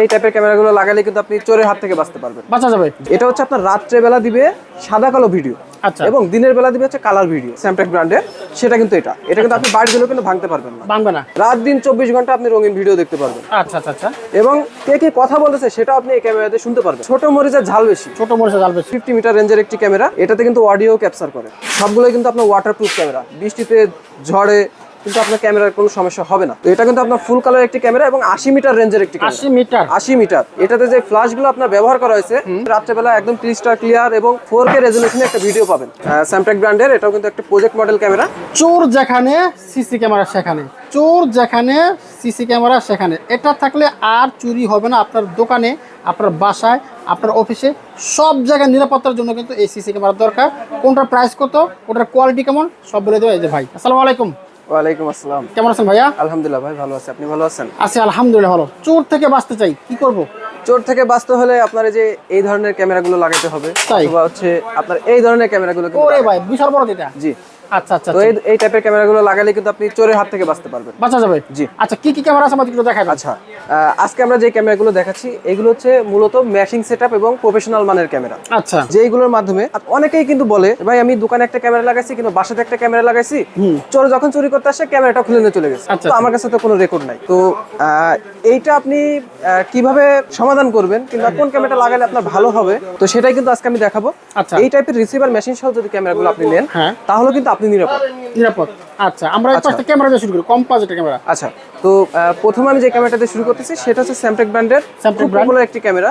এই টাইপের ক্যামেরাগুলো লাগালে কিন্তু আপনি চোরের হাত থেকে বাঁচতে পারবেন। বাঁচা যাবে। এটা হচ্ছে আপনার রাত্রে বেলা দিবে সাদা কালো ভিডিও আচ্ছা। এবং দিনের বেলা দিবে হচ্ছে কালার ভিডিও স্যামটেক ব্র্যান্ডের সেটা কিন্তু এটা। এটা কিন্তু আপনি বাইরে দিলেও কিন্তু ভাঙতে পারবেন না। ভাঙবে না। রাত দিন চব্বিশ ঘণ্টা আপনি রঙিন ভিডিও দেখতে পারবেন। আচ্ছা আচ্ছা আচ্ছা। এবং কে কে কথা বলতেছে সেটা আপনি এই ক্যামেরাতে শুনতে পারবেন। ছোট মরিচের ঝাল বেশি। ছোট মরিচা ঝাল বেশি। ফিফটি মিটার রেঞ্জের একটি ক্যামেরা এটাতে কিন্তু অডিও ক্যাপচার করে। সবগুলোই কিন্তু আপনার ওয়াটারপ্রুফ ক্যামেরা বৃষ্টিতে ঝড়ে কিন্তু আপনার ক্যামেরার কোনো সমস্যা হবে না। তো এটা কিন্তু আপনার ফুল কালার একটি ক্যামেরা এবং আশি মিটার রেঞ্জের একটি আশি মিটার? আশি মিটার। এটাতে যে ফ্ল্যাশগুলো আপনার ব্যবহার করা হয়েছে রাত্রেবেলা একদম ক্রিস্টাল ক্লিয়ার এবং ফোর কে রেজলিউশনে একটা ভিডিও পাবেন। স্যামটেক ব্র্যান্ডের এটাও কিন্তু একটা প্রজেক্ট মডেল ক্যামেরা। চোর যেখানে সিসি ক্যামেরা সেখানে। চোর যেখানে সিসি ক্যামেরা সেখানে। এটা থাকলে আর চুরি হবে না। আপনার দোকানে আপনার বাসায় আপনার অফিসে সব জায়গায় নিরাপত্তার জন্য কিন্তু এই সিসি ক্যামেরা দরকার। কোনটার প্রাইস কত ওটার কোয়ালিটি কেমন সব বলে দেবো। এই যে ভাই আসসালামু আলাইকুম। ওয়ালাইকুম আসসালাম। কেমন আছেন ভাইয়া? আলহামদুলিল্লাহ ভাই ভালো আছে। আপনি ভালো আছেন? আছি আলহামদুলিল্লাহ ভালো। চোর থেকে বাঁচতে চাই কি করব? চোর থেকে বাঁচতে হলে আপনার যে এই ধরনের ক্যামেরাগুলো লাগাতে হবে? অথবা হচ্ছে আপনার এই ধরনের ক্যামেরাগুলো ওরে ভাই বিশাল বড় এটা জি। আচ্ছা আচ্ছা তো আচ্ছা। এই টাইপের ক্যামেরাগুলো লাগালে কিন্তু আপনি চোরের হাত থেকে বাঁচতে পারবেন। বাঁচা যাবে? জি। আচ্ছা কি কি ক্যামেরা আছে দেখাবেন আচ্ছা আজকে আমরা যে ক্যামেরাগুলো দেখাচ্ছি এগুলো হচ্ছে মূলত ম্যাশিং সেটআপ এবং প্রফেশনাল মানের ক্যামেরা আচ্ছা। যেগুলোর মাধ্যমে অনেকেই কিন্তু বলে ভাই আমি দোকানে একটা ক্যামেরা লাগাইছি কিন্তু বাসাতে একটা ক্যামেরা লাগাইছি। চোর যখন চুরি করতে আসে ক্যামেরাটা খুলে নিয়ে চলে গেছে। আচ্ছা, তো আমার কাছে তো কোনো রেকর্ড নাই। তো এইটা আপনি কীভাবে সমাধান করবেন কিংবা কোন ক্যামেরাটা লাগালে আপনার ভালো হবে তো সেটাই কিন্তু আজকে আমি দেখাবো। আচ্ছা। এই টাইপের রিসিভার মেশিন সহ যদি ক্যামেরাগুলো আপনি নেন হ্যাঁ। তাহলে কিন্তু আপনি নিরাপদ? নিরাপদ। আচ্ছা আমরা এই পাঁচটা ক্যামেরা দিয়ে শুরু করি কম বাজেটের ক্যামেরা। আচ্ছা তো প্রথমে আমি যে ক্যামেরাটাতে শুরু করতেছি সেটা হচ্ছে স্যামটেক ব্র্যান্ডের brand? পপুলার একটি ক্যামেরা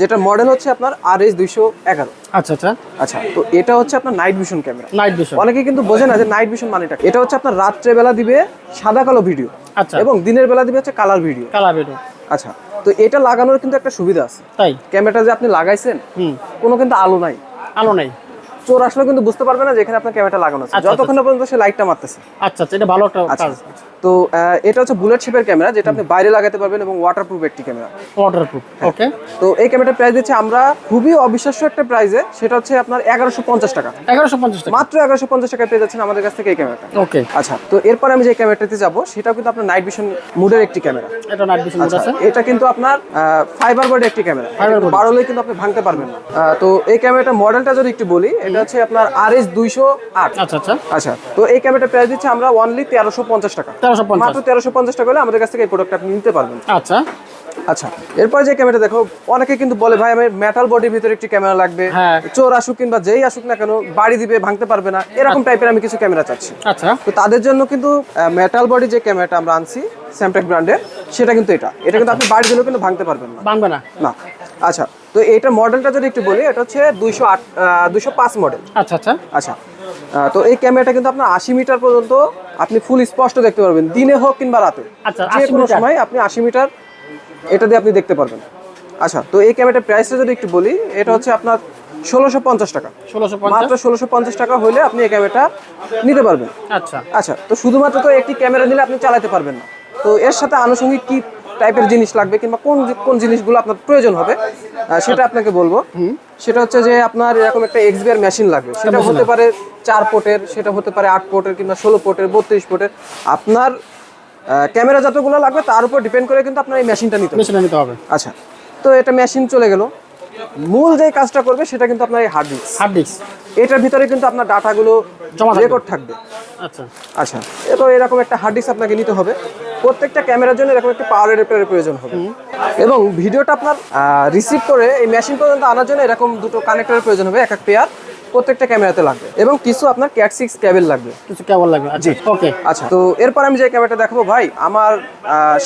যেটা মডেল হচ্ছে আপনার আর এস দুইশো এগারো। আচ্ছা আচ্ছা। আচ্ছা তো এটা হচ্ছে আপনার night vision camera. Night vision অনেকে কিন্তু বোঝে না যে নাইট ভিশন মানেটা। এটা হচ্ছে আপনার রাত্রে বেলা দিবে সাদা কালো ভিডিও আচ্ছা। এবং দিনের বেলা দিবে হচ্ছে কালার ভিডিও কালার ভিডিও আচ্ছা তো এটা লাগানোর কিন্তু একটা সুবিধা আছে। তাই? ক্যামেরাটা যে আপনি লাগাইছেন হুম। কোনো কিন্তু আলো নাই। আলো নেই। চোর আসলে কিন্তু বুঝতে পারবে না যে এখানে আপনার ক্যামেরাটা লাগানো আছে। আচ্ছা, যতক্ষণ না পর্যন্ত সে লাইটটা মারতেছে। আচ্ছা আচ্ছা এটা ভালো একটা আচ্ছা কাজ। তো এটা হচ্ছে বুলেট শেপের ক্যামেরা যেটা আপনি বাইরে লাগাতে পারবেন এবং ওয়াটারপ্রুফ একটি ক্যামেরা ওয়াটারপ্রুফ ওকে তো এই ক্যামেরাটার প্রাইস দিচ্ছি আমরা খুবই অবিশ্বাস্য একটা প্রাইসে সেটা হচ্ছে আপনার এগারোশো পঞ্চাশ টাকা। এগারোশো পঞ্চাশ টাকা। মাত্র এগারোশো পঞ্চাশ টাকায় পেয়ে যাচ্ছেন আমাদের কাছ থেকে এই ক্যামেরাটা ওকে আচ্ছা তো এরপর আমি যে ক্যামেরাটাতে যাব সেটা কিন্তু আপনার নাইট ভিশন মুডের একটি ক্যামেরা এটা নাইট ভিশন আচ্ছা আছে। এটা কিন্তু আপনার ফাইবার বোর্ড একটি ক্যামেরা। বাড়লে কিন্তু আপনি ভাঙতে পারবেন না। তো এই ক্যামেরাটা মডেলটা যদি একটু বলি এটা হচ্ছে আপনার আর এস দুইশো আট। আচ্ছা আচ্ছা। আচ্ছা তো এই ক্যামেরাটা প্রাইস দিচ্ছে আমরা অনলি তেরোশো পঞ্চাশ টাকা। তেরোশো পঞ্চাশ। মাত্র তেরোশো পঞ্চাশ টাকা হলে আমাদের কাছ থেকে এই প্রোডাক্ট আপনি নিতে পারবেন। আচ্ছা। আচ্ছা এরপর যে ক্যামেরা দেখো অনেকে কিন্তু বলে ভাই আমার মেটাল বডির ভিতরে একটি ক্যামেরা লাগবে। হ্যাঁ। চোর আসুক কিংবা যেই আসুক না কেন বাড়ি দিবে ভাঙতে পারবে না। এরকম টাইপের আমি কিছু ক্যামেরা চাচ্ছি। আচ্ছা। তো তাদের জন্য কিন্তু মেটাল বডি যে ক্যামেরাটা আমরা আনছি স্যামটেক ব্র্যান্ডের সেটা কিন্তু এটা। এটা কিন্তু আপনি বাড়ি দিলেও কিন্তু ভাঙতে পারবেন না। ভাঙবে না। না। আচ্ছা তো এটা মডেলটা যদি একটু বলি এটা হচ্ছে দুইশো আট দুইশো পাঁচ মডেল আচ্ছা আচ্ছা। আচ্ছা তো এই ক্যামেরাটা কিন্তু আপনার আশি মিটার পর্যন্ত আপনি ফুল স্পষ্ট দেখতে পারবেন দিনে হোক কিংবা রাতে। আচ্ছা, যে 80 কোনো সময় আপনি আশি মিটার এটা দিয়ে আপনি দেখতে পারবেন। আচ্ছা তো এই ক্যামেরাটার প্রাইসটা যদি একটু বলি এটা হচ্ছে আপনার ষোলোশো পঞ্চাশ টাকা। মাত্র ষোলোশো পঞ্চাশ টাকা হলে আপনি এই ক্যামেরাটা নিতে পারবেন। আচ্ছা। আচ্ছা তো শুধুমাত্র তো একটি ক্যামেরা নিলে আপনি চালাতে পারবেন না। তো এর সাথে আনুষঙ্গিক কি টাইপের জিনিস লাগবে কিংবা কোন কোন জিনিসগুলো আপনার প্রয়োজন হবে? সেটা আপনাকে বলব। সেটা হচ্ছে যে আপনার এরকম একটা এক্সবিআর মেশিন লাগবে। সেটা হতে পারে চার পোর্টের সেটা হতে পারে আট পোর্টের কিংবা ষোলো পোর্টের বত্রিশ পোর্টের। আপনার ক্যামেরা যতগুলো লাগবে তার উপর ডিপেন্ড করে কিন্তু আপনার এই মেশিনটা নিতে নিতে হবে। আচ্ছা। তো এটা মেশিন চলে গেল। মূল যে কাজটা করবে সেটা কিন্তু আপনার এই হার্ড ডিস্ক হার্ড ডিস্ক এটার ভিতরে কিন্তু আপনার ডাটাগুলো জমা রেকর্ড থাকবে। আচ্ছা। আচ্ছা। তো এরকম একটা হার্ড ডিস্ক আপনাকে নিতে হবে। প্রত্যেকটা ক্যামেরার জন্য এরকম একটা পাওয়ার অ্যাডাপ্টারের প্রয়োজন হবে। এবং ভিডিওটা আপনার রিসিভ করে এই মেশিন পর্যন্ত আনার জন্য এরকম দুটো কানেক্টরের প্রয়োজন হবে, এক এক পেয়ার প্রত্যেকটা ক্যামেরাতে লাগবে এবং কিছু আপনার ক্যাট সিক্স কেবল লাগবে। কিছু কেমন লাগবে। আচ্ছা ওকে আচ্ছা তো এরপর আমি যে ক্যামেরাটা দেখাবো ভাই আমার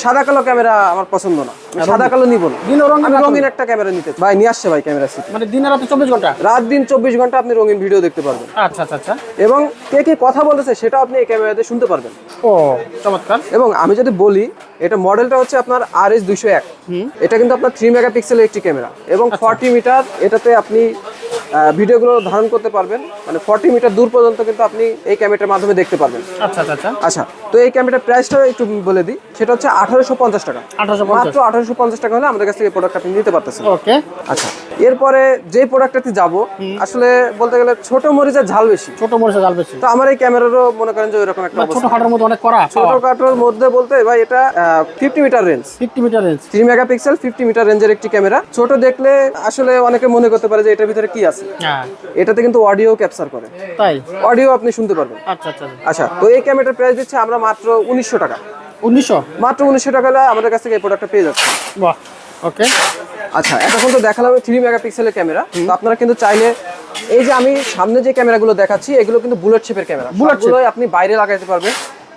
সাদা কালো ক্যামেরা আমার পছন্দ না। সাদা কালো নিব না। দিন রঙিন রঙিন একটা ক্যামেরা নিতে ভাই নিয়ে আসছে ভাই ক্যামেরা সিটি মানে দিনে রাতে চব্বিশ ঘণ্টা? রাত দিন চব্বিশ ঘণ্টা আপনি রঙিন ভিডিও দেখতে পারবেন। আচ্ছা আচ্ছা আচ্ছা। এবং কে কে কথা বলতেছে সেটা আপনি এই ক্যামেরাতে শুনতে পারবেন। ও চমৎকার। এবং আমি যদি বলি এটা মডেলটা হচ্ছে আপনার আর এস দুইশো এক। এটা কিন্তু আপনার থ্রি মেগাপিক্সেলের একটি ক্যামেরা। এবং ফর্টি মিটার এটাতে আপনি ভিডিওগুলো ধারণ করতে পারবেন। মানে ফর্টি মিটার দূর পর্যন্ত কিন্তু আপনি এই ক্যামেরার মাধ্যমে দেখতে পারবেন। আচ্ছা আচ্ছা আচ্ছা। আচ্ছা তো এই ক্যামেরার প্রাইসটা একটু বলে দিই। সেটা হচ্ছে আঠারোশো পঞ্চাশ টাকা। মাত্র আঠারোশো পঞ্চাশ টাকা হলে আমাদের কাছ থেকে প্রোডাক্ট আপনি নিতে পারতেছেন। ওকে। আচ্ছা এরপরে যে প্রোডাক্টটাতে যাব আসলে বলতে গেলে ছোট মরিচের ঝাল বেশি। ছোট মরিচা জাল বেশি। তো আমার এই ক্যামেরারও মনে করেন যে ওইরকম একটা ছোট খাটোর মধ্যে অনেক করা। ছোট কাটোর মধ্যে বলতে ভাই এটা fifty meter range fifty meter range three megapixel fifty meter রেঞ্জের একটি ক্যামেরা। ছোট দেখলে আসলে অনেকে মনে করতে পারে যে এটার ভিতরে কি আছে। হ্যাঁ। এটাতে কিন্তু অডিও ক্যাপচার করে। তাই? অডিও আপনি শুনতে পারবেন। আচ্ছা আচ্ছা আচ্ছা। তো এই ক্যামেরাটার প্রাইস দিচ্ছে আমরা মাত্র উনিশশো টাকা। উনিশশো? মাত্র উনিশশো টাকা আমাদের কাছ থেকে এই প্রোডাক্টটা পেয়ে যাচ্ছে বাহ ওকে আচ্ছা এতক্ষণ তো দেখালাম থ্রি মেগাপিক্সেলের ক্যামেরা তো আপনারা কিন্তু চাইলে এই যে আমি সামনে যে ক্যামেরাগুলো দেখাচ্ছি এগুলো কিন্তু বুলেট শেপের ক্যামেরা? বুলেটগুলোই আপনি বাইরে লাগাইতে পারবেন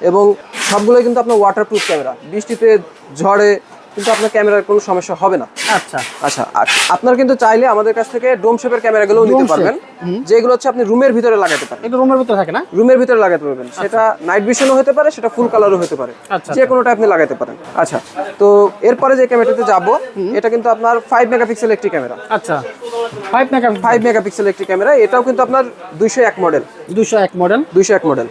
এবং সবগুলোই কিন্তু আপনার ওয়াটারপ্রুফ ক্যামেরা বৃষ্টিতে ঝড়ে কিন্তু আপনার ক্যামেরার কোনো সমস্যা হবে না। আচ্ছা। আচ্ছা আপনারা কিন্তু চাইলে আমাদের কাছ থেকে ডোম শেপের ক্যামেরাগুলো নিতে পারবেন। যেগুলো হচ্ছে আপনি রুমের ভিতরে লাগাতে পারেন। এটা রুমের ভিতরে থাকে না? রুমের ভিতরে লাগাতে পারবেন। সেটা নাইট ভিশনও হতে পারে সেটা ফুল কালারও হতে পারে। আচ্ছা, যে কোনোটা আপনি লাগাতে পারেন। আচ্ছা তো এরপরে যে ক্যামেরাতে যাব এটা কিন্তু আপনার ফাইভ মেগাপিক্সেল একটি ক্যামেরা। আচ্ছা ফাইভ মেগা ফাইভ মেগাপিক্সেল একটি ক্যামেরা এটাও কিন্তু আপনার দুইশো এক মডেল দুশো এক মডেল দুইশো এক মডেল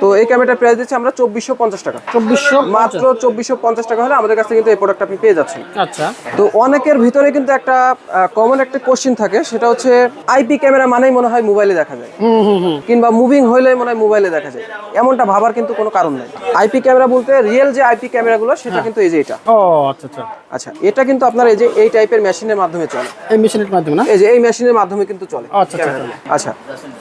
তো এই ক্যামেরাটার প্রাইস দিচ্ছি আমরা চব্বিশশো পঞ্চাশ টাকা। চব্বিশশো মাত্র চব্বিশশো পঞ্চাশ টাকা হলে আমাদের কাছ কিন্তু এই প্রোডাক্ট আপনি পেয়ে যাচ্ছেন। আচ্ছা। তো অনেকের ভিতরে কিন্তু একটা কমন একটা কোশ্চিন থাকে সেটা হচ্ছে আইপি ক্যামেরা মানেই মনে হয় মোবাইলে দেখা যায়। কিংবা মুভিং হইলে মনে হয় মোবাইলে দেখা যায়। এমনটা ভাবার কিন্তু কোনো কারণ নাই। আইপি ক্যামেরা বলতে রিয়েল যে আইপি ক্যামেরাগুলো সেটা কিন্তু এই যে এটা। ও আচ্ছা আচ্ছা। আচ্ছা এটা কিন্তু আপনার এই যে এই টাইপের মেশিনের মাধ্যমে চলে। এই মেশিনের মাধ্যমে না? এই যে এই মেশিনের মাধ্যমে কিন্তু চলে। আচ্ছা, আচ্ছা, আচ্ছা।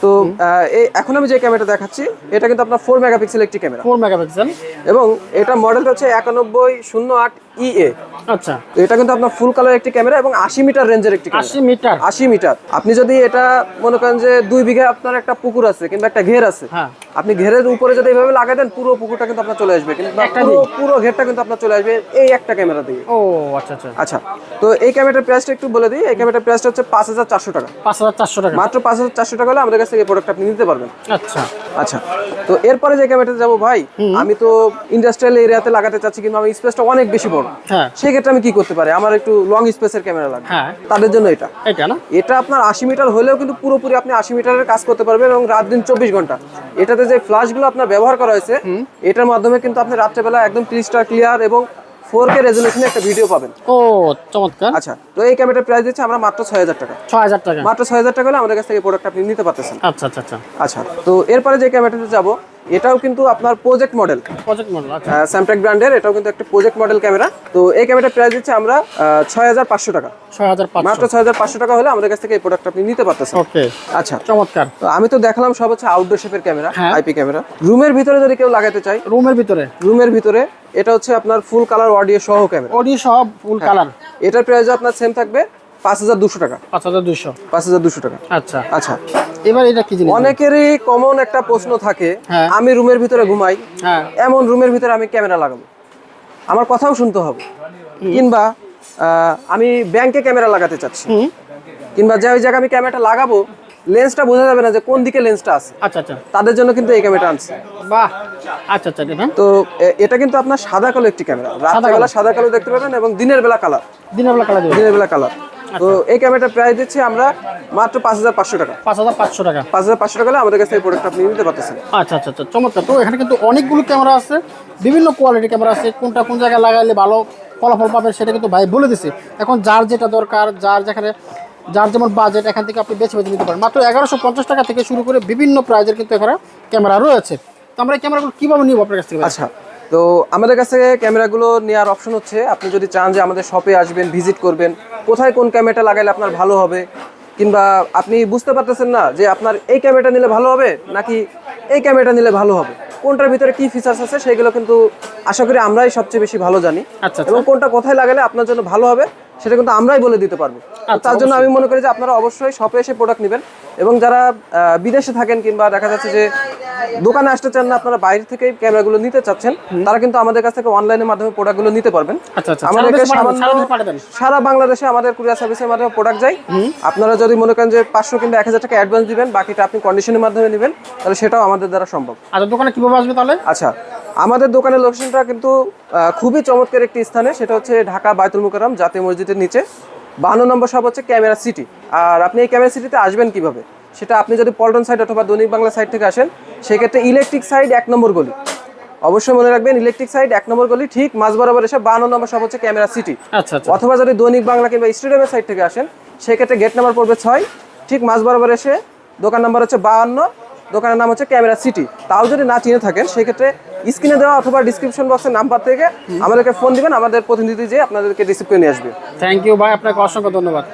তো আহ, এই এখন আমি যে ক্যামেরাটা দেখাচ্ছি এটা কিন্তু আপনার ফোর মেগাপিক্সেল একটি ক্যামেরা ফোর মেগাপিক্সেল এবং এটা মডেলটা হচ্ছে একানব্বই শূন্য আট ই এ আচ্ছা। এটা কিন্তু আপনার ফুল কালার একটি ক্যামেরা এবং আশি মিটার রেঞ্জের একটি আশি মিটার। আশি মিটার। আপনি যদি এটা মনে করেন যে দুই বিঘা আপনার একটা পুকুর আছে কিংবা একটা ঘের আছে হ্যাঁ। আপনি ঘেরের উপরে যদি এইভাবে লাগাই দেন পুরো পুকুরটা কিন্তু আপনার চলে আসবে। কিন্তু পুরো ঘেরটা কিন্তু আপনার চলে আসবে এই একটা ক্যামেরা দিয়ে। ও আচ্ছা আচ্ছা। আচ্ছা তো এই ক্যামেরাটার প্রাইসটা একটু বলে দিই। এই ক্যামেরাটার প্রাইসটা হচ্ছে পাঁচ হাজার চারশো টাকা। পাঁচ হাজার চারশো টাকা। মাত্র পাঁচ হাজার চারশো টাকা হলে আমাদের কাছ থেকে প্রোডাক্ট আপনি নিতে পারবেন। আচ্ছা। আচ্ছা তো এরপরে যে ক্যামেরাতে যাব ভাই আমি তো ইন্ডাস্ট্রিয়াল এরিয়াতে লাগাতে চাচ্ছি কিন্তু আমার স্পেসটা অনেক বেশি বড়। হ্যাঁ। সেই ক্ষেত্রে আমি কি করতে পারি? আমার একটু লং স্পেসের ক্যামেরা লাগবে। হ্যাঁ। তাদের জন্য এটা। এটা না? এটা আপনার আশি মিটার হলেও কিন্তু পুরোপুরি আপনি আশি মিটারের কাজ করতে পারবেন এবং রাত দিন চব্বিশ ঘণ্টা। এটাতে যে ফ্ল্যাশগুলো আপনার ব্যবহার করা হয়েছে এটার মাধ্যমে কিন্তু আপনি রাত্রেবেলা একদম ক্রিস্টাল ক্লিয়ার এবং ফোর কে রেজলিউশনে একটা ভিডিও পাবেন। ও চমৎকার। আচ্ছা তো এই ক্যামেরার প্রাইস দিচ্ছে আমরা মাত্র ছয় হাজার টাকা। ছয় হাজার টাকা। মাত্র ছয় হাজার টাকা হলে আমাদের কাছ থেকে প্রোডাক্ট আপনি নিতে পারতেছেন। আচ্ছা আচ্ছা আচ্ছা। আচ্ছা তো এরপরে যে ক্যামেরাটাতে যাব এটাও কিন্তু আপনার প্রজেক্ট মডেল প্রজেক্ট মডেল আচ্ছা। স্যামটেক ব্র্যান্ডের এটাও কিন্তু একটা প্রজেক্ট মডেল ক্যামেরা তো এই ক্যামেরার প্রাইস দিচ্ছে আমরা ছয় হাজার পাঁচশো টাকা। ছয় হাজার মাত্র ছয় হাজার পাঁচশো টাকা হলে আমাদের কাছ থেকে এই প্রোডাক্ট আপনি নিতে পারতেছেন। ওকে আচ্ছা। চমৎকার। তো আমি তো দেখালাম সব হচ্ছে আউটডোর শেপের ক্যামেরা হ্যাঁ। আইপি ক্যামেরা রুমের ভিতরে যদি কেউ লাগাতে চায় রুমের ভিতরে? রুমের ভিতরে এটা হচ্ছে আপনার ফুল কালার অডিও সহ ক্যামেরা অডিও সহ ফুল কালার এটার প্রাইস আপনার সেম থাকবে। পাঁচ হাজার দুশো টাকা। পাঁচ হাজার দুইশো পাঁচ হাজার দুশো টাকা। আচ্ছা। আচ্ছা। এবার এটা কি জিনিস? অনেকেরই কমন একটা প্রশ্ন থাকে হ্যাঁ। আমি রুমের ভিতরে ঘুমাই হ্যাঁ। এমন রুমের ভিতরে আমি ক্যামেরা লাগাবো। আমার কথাও শুনতে হবে। কিংবা আমি ব্যাংকে ক্যামেরা লাগাতে চাচ্ছি। কিংবা যে ওই জায়গায় আমি ক্যামেরাটা লাগাবো লেন্সটা বোঝা যাবে না যে কোন দিকে লেন্সটা আছে। আচ্ছা আচ্ছা। তাদের জন্য কিন্তু এই ক্যামেরাটা আনছে। বাহ। আচ্ছা আচ্ছা তো এটা কিন্তু আপনার সাদা কালো একটি ক্যামেরা। রাত্রেবেলা সাদা কালো দেখতে পাবেন এবং দিনের বেলা কালার। দিনের বেলা কালার দিনের বেলা কালার। তো এই ক্যামেরাটা প্রাইস দিচ্ছি আমরা মাত্র পাঁচ হাজার পাঁচশো টাকা। পাঁচ হাজার পাঁচশো টাকা। পাঁচ হাজার পাঁচশো টাকা আমাদের কাছে এই প্রোডাক্ট আপনি নিতে পারতেছেন। আচ্ছা আচ্ছা আচ্ছা চমৎকার। তো এখানে কিন্তু অনেকগুলো ক্যামেরা আছে বিভিন্ন কোয়ালিটির ক্যামেরা আছে কোনটা কোন জায়গায় লাগাইলে ভালো ফলাফল পাবেন সেটা কিন্তু ভাই বলে দিছে। এখন যার যেটা দরকার যার যেখানে যার যেমন বাজেট এখান থেকে আপনি বেছে বেছে নিতে পারেন। মাত্র এগারোশো পঞ্চাশ টাকা থেকে শুরু করে বিভিন্ন প্রাইজের কিন্তু এখানে ক্যামেরা রয়েছে। তো আমরা এই ক্যামেরাগুলো কীভাবে নিব আপনার কাছ থেকে? আচ্ছা তো আমাদের কাছে ক্যামেরাগুলো নেওয়ার অপশন হচ্ছে আপনি যদি চান যে আমাদের শপে আসবেন ভিজিট করবেন কোথায় কোন ক্যামেরাটা লাগাইলে আপনার ভালো হবে? কিংবা আপনি বুঝতে পারতেছেন না যে আপনার এই ক্যামেরাটা নিলে ভালো হবে নাকি এই ক্যামেরাটা নিলে ভালো হবে? কোনটার ভিতরে কি ফিচার্স আছে সেগুলো কিন্তু আশা করি আমরাই সবচেয়ে বেশি ভালো জানি। আচ্ছা আচ্ছা। এবং কোনটা কোথায় লাগালে আপনার জন্য ভালো হবে সেটা কিন্তু আমরাই বলে দিতে পারব। আচ্ছা, তার জন্য আমি মনে করি যে আপনারা অবশ্যই শপে এসে প্রোডাক্ট নেবেন। এবং যারা বিদেশে থাকেন কিংবা দেখা যাচ্ছে যে দোকানে আসতে চান না আপনারা বাইরে থেকে ক্যামেরাগুলো নিতে চাচ্ছেন তারা কিন্তু আমাদের কাছ থেকে অনলাইনের মাধ্যমে প্রোডাক্টগুলো নিতে পারবেন। আচ্ছা আচ্ছা সারা সামান্য সারা বাংলাদেশে আমাদের কুরিয়ার সার্ভিসের মাধ্যমে প্রোডাক্ট যায়। আপনারা যদি মনে করেন যে পাঁচশো কিংবা এক হাজার টাকা অ্যাডভান্স দিবেন বাকিটা আপনি কন্ডিশনের মাধ্যমে নেবেন তাহলে সেটাও আমাদের দ্বারা সম্ভব। আচ্ছা দোকানে কীভাবে আসবে তাহলে? আচ্ছা আমাদের দোকানের লোকেশনটা কিন্তু খুবই চমৎকার একটি স্থানে সেটা হচ্ছে ঢাকা বায়তুল মুকাররম জাতীয় মসজিদের নিচে। বাহান্ন নম্বর সব হচ্ছে ক্যামেরা সিটি। আর আপনি এই ক্যামেরা সিটিতে আসবেন কীভাবে? সেটা আপনি যদি পল্টন সাইড অথবা দৈনিক বাংলা সাইড থেকে আসেন সেক্ষেত্রে ইলেকট্রিক সাইড এক নম্বর গলি। অবশ্যই মনে রাখবেন ইলেকট্রিক সাইড এক নম্বর গলি ঠিক মাঝ বরাবর এসে বাহান্ন নম্বর সব হচ্ছে ক্যামেরা সিটি আচ্ছা আচ্ছা। অথবা যদি দৈনিক বাংলা কিংবা স্টেডিয়ামের সাইড থেকে আসেন সেক্ষেত্রে গেট নাম্বার পড়বে ছয় ঠিক মাঝ বরাবর এসে দোকান নাম্বার হচ্ছে বাহান্ন দোকানের নাম হচ্ছে ক্যামেরা সিটি তাও যদি না চিনে থাকেন সেক্ষেত্রে স্ক্রিনে দেওয়া অথবা ডিসক্রিপশন বক্সের নাম্বার থেকে আমাদেরকে ফোন দিবেন আমাদের প্রতিনিধি যে আপনাদেরকে রিসিভ করে নিয়ে আসবে। থ্যাংক ইউ ভাই আপনাকে অসংখ্য ধন্যবাদ।